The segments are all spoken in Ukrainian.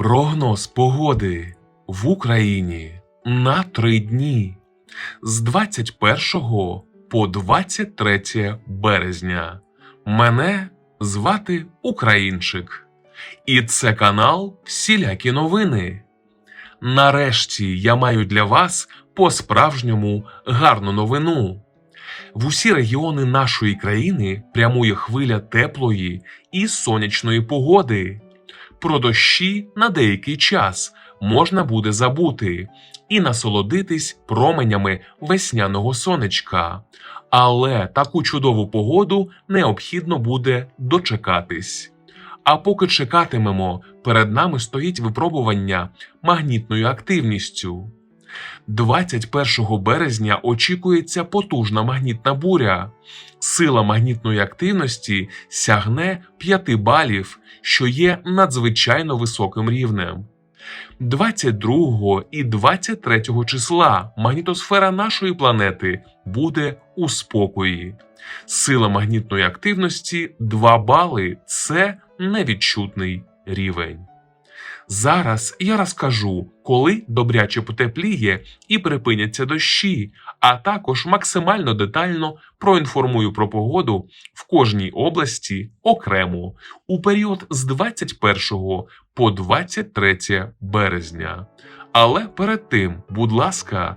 Прогноз погоди в Україні на три дні з 21 по 23 березня. Мене звати Українчик, і це канал Всілякі новини. Нарешті я маю для вас по-справжньому гарну новину. В усі регіони нашої країни прямує хвиля теплої і сонячної погоди. Про дощі на деякий час можна буде забути і насолодитись променями весняного сонечка. Але таку чудову погоду необхідно буде дочекатись. А поки чекатимемо, перед нами стоїть випробування магнітною активністю. 21 березня очікується потужна магнітна буря. Сила магнітної активності сягне 5 балів, що є надзвичайно високим рівнем. 22 і 23 числа магнітосфера нашої планети буде у спокої. Сила магнітної активності 2 бали це невідчутний рівень. Зараз я розкажу, коли добряче потепліє і припиняться дощі, а також максимально детально проінформую про погоду в кожній області окремо у період з 21 по 23 березня. Але перед тим, будь ласка,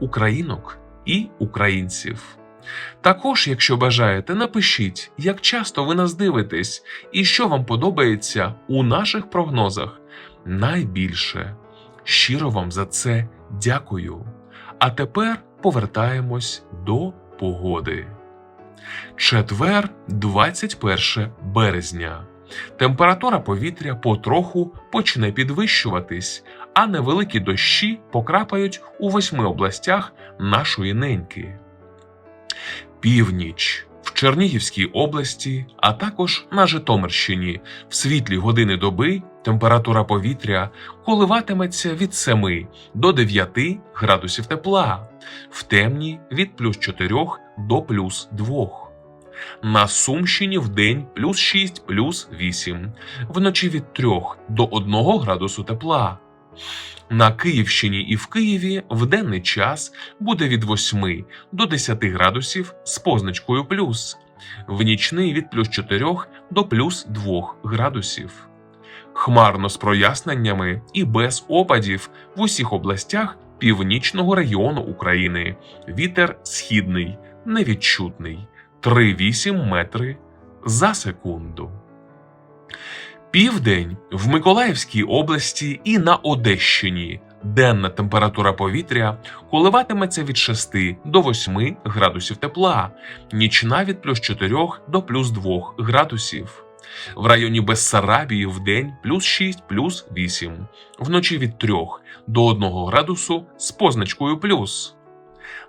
українок і українців. Також, якщо бажаєте, напишіть, як часто ви нас дивитесь і що вам подобається у наших прогнозах найбільше. Щиро вам за це дякую. А тепер повертаємось до погоди. Четвер, 21 березня. Температура повітря потроху почне підвищуватись, а невеликі дощі покрапають у восьми областях нашої неньки. Північ в Чернігівській області, а також на Житомирщині в світлі години доби температура повітря коливатиметься від 7 до 9 градусів тепла, в темні від плюс 4 до плюс 2. На Сумщині в день плюс 6 плюс 8, вночі від 3 до 1 градусу тепла. На Київщині і в Києві в денний час буде від 8 до 10 градусів з позначкою плюс, в нічний від плюс 4 до плюс 2 градусів. Хмарно з проясненнями і без опадів в усіх областях північного регіону України. Вітер східний, невідчутний 3,8 метри за секунду. Південь в Миколаївській області і на Одещині. Денна температура повітря коливатиметься від 6 до 8 градусів тепла, нічна від плюс 4 до плюс 2 градусів. В районі Бессарабії в день плюс 6 плюс 8, вночі від 3 до 1 градусу з позначкою плюс.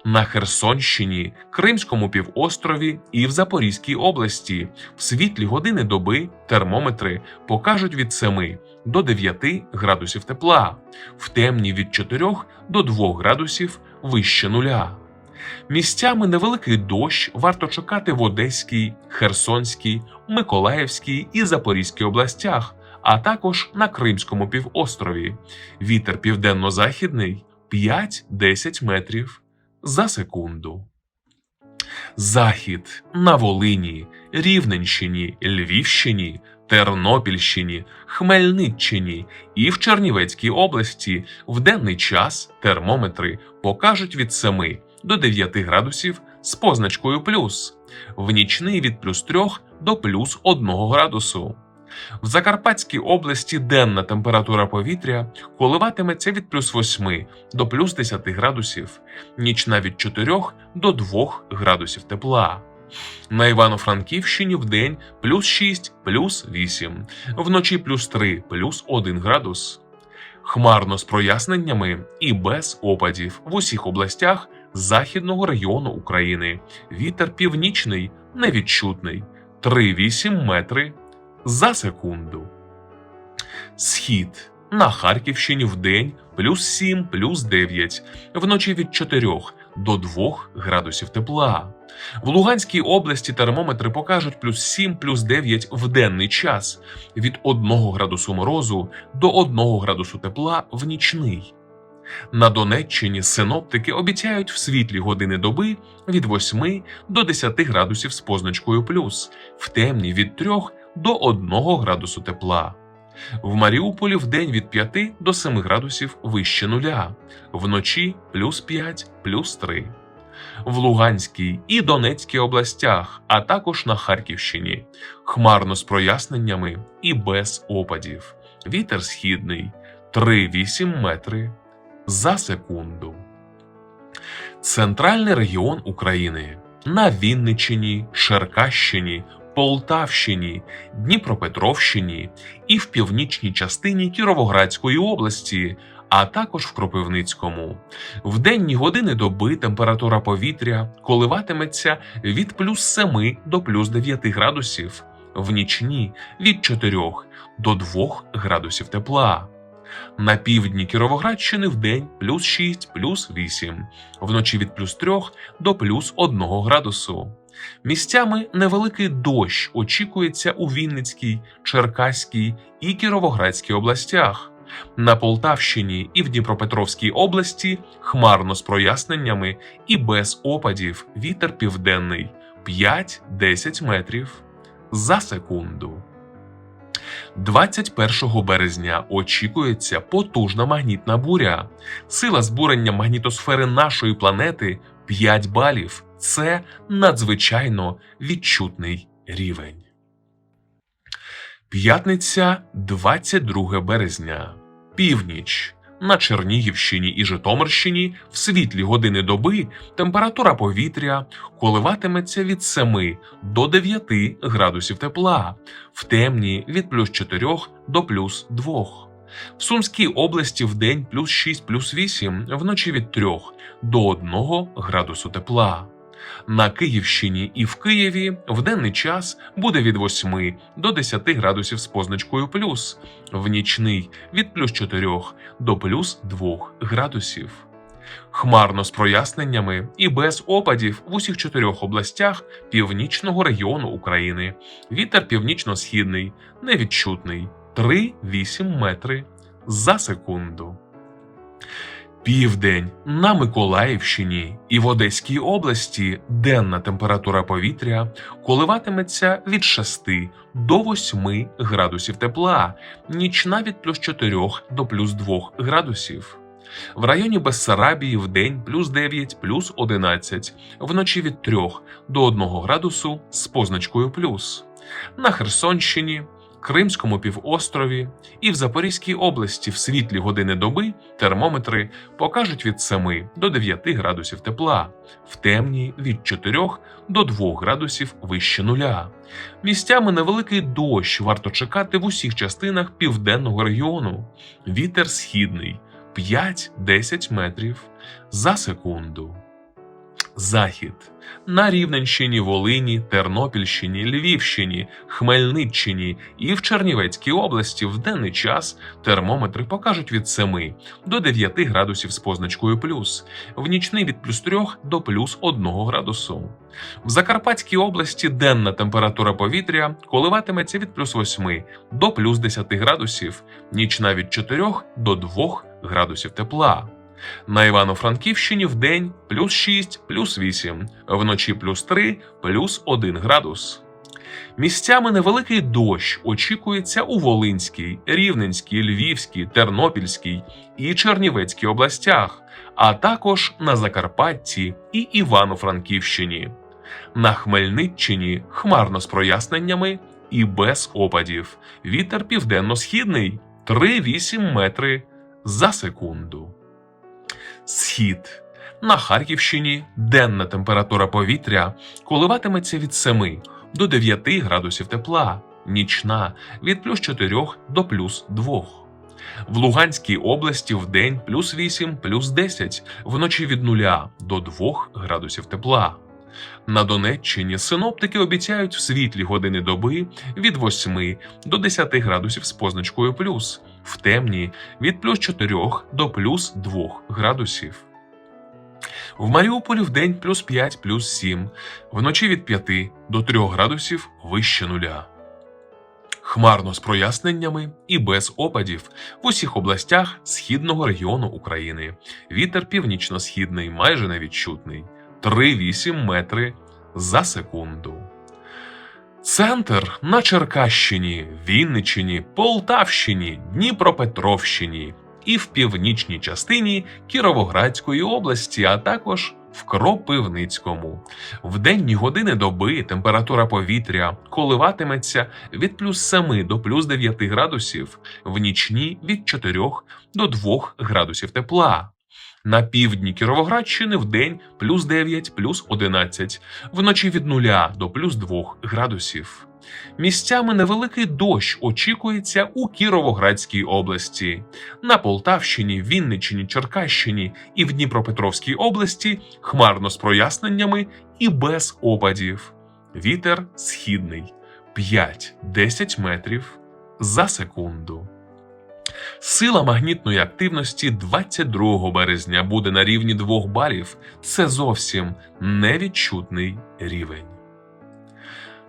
На Херсонщині, Кримському півострові і в Запорізькій області в світлі години доби термометри покажуть від 7 до 9 градусів тепла, в темні від 4 до 2 градусів вище нуля. Місцями невеликий дощ варто чекати в Одеській, Херсонській, Миколаївській і Запорізькій областях, а також на Кримському півострові. Вітер південно-західний 5-10 метрів за секунду. Захід на Волині, Рівненщині, Львівщині, Тернопільщині, Хмельниччині і в Чернівецькій області в денний час термометри покажуть від 7 до 9 градусів з позначкою плюс, в нічний від плюс 3 до плюс 1 градусу. В Закарпатській області денна температура повітря коливатиметься від плюс 8 до плюс 10 градусів, нічна від 4 до 2 градусів тепла. На Івано-Франківщині в день плюс 6, плюс 8, вночі плюс 3, плюс 1 градус. Хмарно з проясненнями і без опадів в усіх областях західного регіону України. Вітер північний невідчутний 3,8 метри за секунду. Схід на Харківщині в день плюс 7, плюс 9, вночі від 4 до 2 градусів тепла. В Луганській області термометри покажуть плюс 7, плюс 9 в денний час, від 1 градусу морозу до 1 градусу тепла в нічний. На Донеччині синоптики обіцяють в світлі години доби від 8 до 10 градусів з позначкою плюс, в темні від 3 до 1 градусу тепла. В Маріуполі в день від 5 до 7 градусів вище нуля, вночі плюс 5, плюс 3. В Луганській і Донецькій областях, а також на Харківщині, хмарно з проясненнями і без опадів. Вітер східний 3,8 метри за секунду. Центральний регіон України на Вінниччині, Черкащині, Полтавщині, Дніпропетровщині і в північній частині Кіровоградської області, а також в Кропивницькому. В денні години доби температура повітря коливатиметься від плюс 7 до плюс 9 градусів, в нічні від 4 до 2 градусів тепла. На півдні Кіровоградщини в день плюс 6, плюс 8, вночі від плюс 3 до плюс 1 градусу. Місцями невеликий дощ очікується у Вінницькій, Черкаській і Кіровоградській областях. На Полтавщині і в Дніпропетровській області хмарно з проясненнями і без опадів вітер південний 5-10 метрів за секунду. 21 березня очікується потужна магнітна буря. Сила збурення магнітосфери нашої планети 5 балів. Це надзвичайно відчутний рівень. П'ятниця 22 березня. Північ. На Чернігівщині і Житомирщині в світлі години доби температура повітря коливатиметься від 7 до 9 градусів тепла, в темні від плюс 4 до плюс 2. В Сумській області в день плюс 6 плюс 8, вночі від 3 до 1 градусу тепла. На Київщині і в Києві в денний час буде від 8 до 10 градусів з позначкою плюс, в нічний від плюс 4 до плюс 2 градусів. Хмарно з проясненнями і без опадів в усіх чотирьох областях північного регіону України. Вітер північно-східний, невідчутний 3-8 метри за секунду. Південь на Миколаївщині і в Одеській області денна температура повітря коливатиметься від 6 до 8 градусів тепла, нічна від плюс 4 до плюс 2 градусів. В районі Бессарабії в день плюс 9, плюс 11, вночі від 3 до 1 градусу з позначкою плюс. На Херсонщині Кримському півострові і в Запорізькій області в світлі години доби термометри покажуть від 7 до 9 градусів тепла, в темні від 4 до 2 градусів вище нуля. Місцями невеликий дощ варто чекати в усіх частинах південного регіону. Вітер східний 5-10 метрів за секунду. Захід на Рівненщині, Волині, Тернопільщині, Львівщині, Хмельниччині і в Чернівецькій області в денний час термометри покажуть від 7 до 9 градусів з позначкою плюс, в нічний від плюс 3 до плюс 1 градусу. В Закарпатській області денна температура повітря коливатиметься від плюс 8 до плюс 10 градусів, нічна від 4 до 2 градусів тепла. На Івано-Франківщині в день плюс 6, плюс 8, вночі плюс 3, плюс 1 градус. Місцями невеликий дощ очікується у Волинській, Рівненській, Львівській, Тернопільській і Чернівецькій областях, а також на Закарпатті і Івано-Франківщині. На Хмельниччині хмарно з проясненнями і без опадів. Вітер південно-східний 3,8 метри за секунду. Схід. На Харківщині денна температура повітря коливатиметься від 7 до 9 градусів тепла, нічна від плюс 4 до плюс 2. В Луганській області в день плюс 8, плюс 10, вночі від 0 до 2 градусів тепла. На Донеччині синоптики обіцяють в світлі години доби від 8 до 10 градусів з позначкою плюс, в темні від плюс 4 до плюс 2 градусів. В Маріуполі в день плюс 5, плюс 7, вночі від 5 до 3 градусів вище нуля. Хмарно з проясненнями і без опадів в усіх областях східного регіону України. Вітер північно-східний, майже невідчутний 3,8 метри за секунду. Центр на Черкащині, Вінниччині, Полтавщині, Дніпропетровщині і в північній частині Кіровоградської області, а також в Кропивницькому. В денні години доби температура повітря коливатиметься від плюс 7 до плюс 9 градусів, в нічні від 4 до 2 градусів тепла. На півдні Кіровоградщини в день плюс 9, плюс 11, вночі від 0 до плюс 2 градусів. Місцями невеликий дощ очікується у Кіровоградській області. На Полтавщині, Вінниччині, Черкащині і в Дніпропетровській області хмарно з проясненнями і без опадів. Вітер східний 5-10 метрів за секунду. Сила магнітної активності 22 березня буде на рівні 2 балів. Це зовсім невідчутний рівень.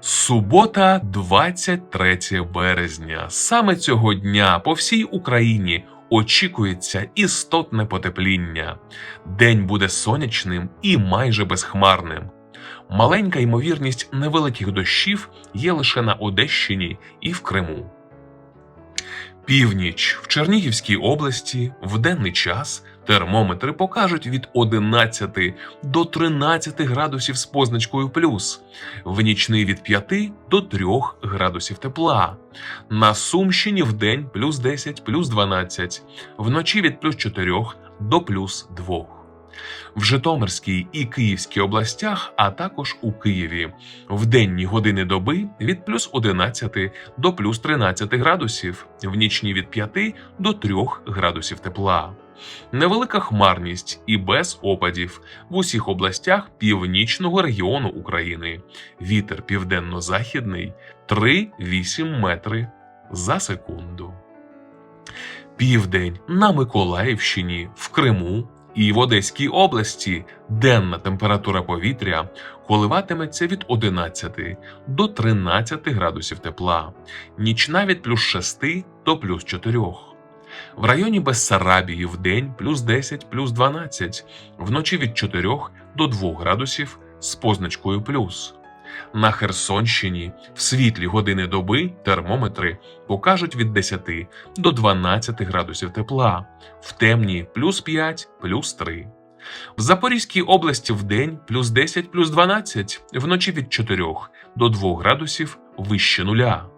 Субота, 23 березня. Саме цього дня по всій Україні очікується істотне потепління. День буде сонячним і майже безхмарним. Маленька ймовірність невеликих дощів є лише на Одещині і в Криму. Північ в Чернігівській області в денний час термометри покажуть від 11 до 13 градусів з позначкою плюс, в нічний від 5 до 3 градусів тепла. На Сумщині в день плюс 10, плюс 12, вночі від плюс 4 до плюс 2 в Житомирській і Київській областях, а також у Києві. В денні години доби від плюс 11 до плюс 13 градусів, в нічні від 5 до 3 градусів тепла. Невелика хмарність і без опадів в усіх областях північного регіону України. Вітер південно-західний 3-8 метри за секунду. Південь на Миколаївщині, в Криму, і в Одеській області денна температура повітря коливатиметься від 11 до 13 градусів тепла, нічна від плюс 6 до плюс 4. В районі Бессарабії в день плюс 10 плюс 12, вночі від 4 до 2 градусів з позначкою плюс. На Херсонщині в світлі години доби термометри покажуть від 10 до 12 градусів тепла, в темні плюс 5, плюс 3. В Запорізькій області в день плюс 10 плюс 12, вночі від 4 до 2 градусів вище нуля.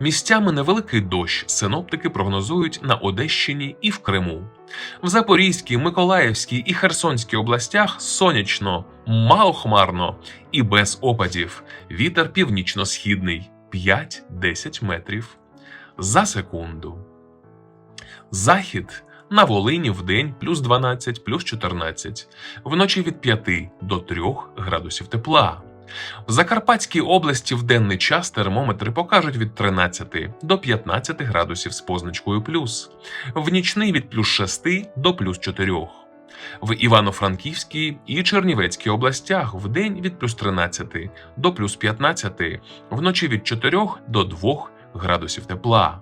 Місцями невеликий дощ синоптики прогнозують на Одещині і в Криму. В Запорізькій, Миколаївській і Херсонській областях сонячно, малохмарно і без опадів. Вітер північно-східний 5-10 метрів за секунду. Захід на Волині в день плюс 12, плюс 14, вночі від 5 до 3 градусів тепла. В Закарпатській області в денний час термометри покажуть від 13 до 15 градусів з позначкою плюс, в нічний від плюс 6 до плюс 4. В Івано-Франківській і Чернівецькій областях в день від плюс 13 до плюс 15, вночі від 4 до 2 градусів тепла.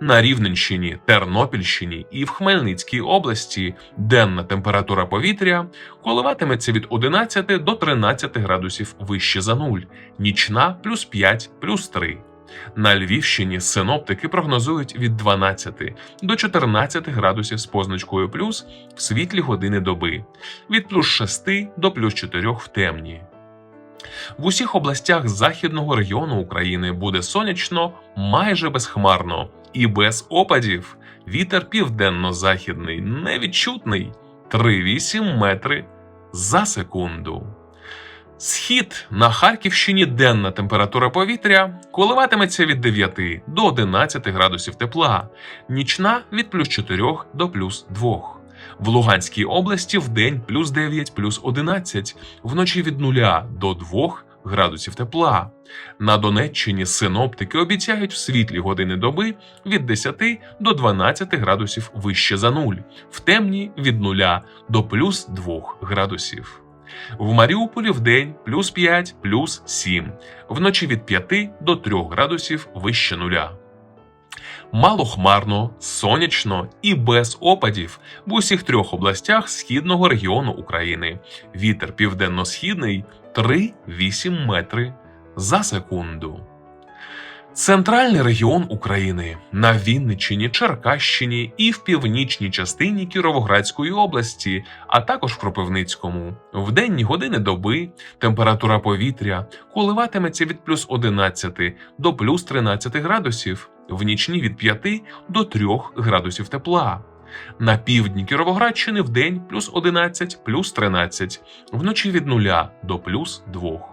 На Рівненщині, Тернопільщині і в Хмельницькій області денна температура повітря коливатиметься від 11 до 13 градусів вище за нуль, нічна плюс 5 плюс 3. На Львівщині синоптики прогнозують від 12 до 14 градусів з позначкою плюс в світлі години доби, від плюс 6 до плюс 4 в темні. В усіх областях західного регіону України буде сонячно майже безхмарно і без опадів. Вітер південно-західний невідчутний 3,8 метри за секунду. Схід на Харківщині денна температура повітря коливатиметься від 9 до 11 градусів тепла, нічна від плюс 4 до плюс 2. В Луганській області в день плюс 9, плюс 11, вночі від 0 до 2 градусів тепла. На Донеччині синоптики обіцяють в світлі години доби від 10 до 12 градусів вище за нуль, в темні від 0 до плюс 2 градусів. В Маріуполі в день плюс 5, плюс 7, вночі від 5 до 3 градусів вище нуля. Малохмарно, сонячно і без опадів в усіх трьох областях східного регіону України. Вітер південно-східний 3-8 метри за секунду. Центральний регіон України на Вінниччині, Черкащині і в північній частині Кіровоградської області, а також в Кропивницькому. В денні години доби температура повітря коливатиметься від плюс 11 до плюс 13 градусів, в нічні від 5 до 3 градусів тепла. На півдні Кіровоградщини в день плюс 11, плюс 13, вночі від 0 до плюс 2.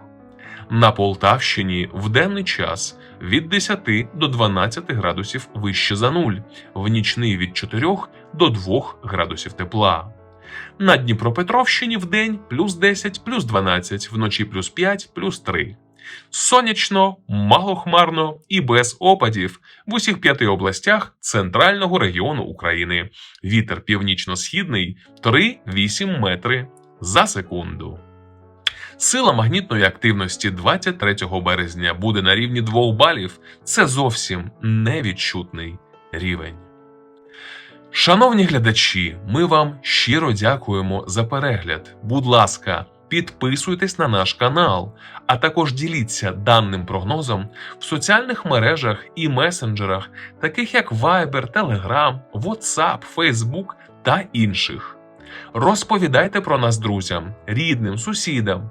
На Полтавщині в денний час від 10 до 12 градусів вище за нуль, в нічний від 4 до 2 градусів тепла. На Дніпропетровщині в день плюс 10, плюс 12, вночі плюс 5, плюс 3. Сонячно, малохмарно і без опадів в усіх п'яти областях центрального регіону України. Вітер північно-східний 3-8 метри за секунду. Сила магнітної активності 23 березня буде на рівні 2 балів. Це зовсім невідчутний рівень. Шановні глядачі, ми вам щиро дякуємо за перегляд. Будь ласка, підписуйтесь на наш канал, а також діліться даним прогнозом в соціальних мережах і месенджерах, таких як Viber, Telegram, WhatsApp, Facebook та інших. Розповідайте про нас друзям, рідним, сусідам,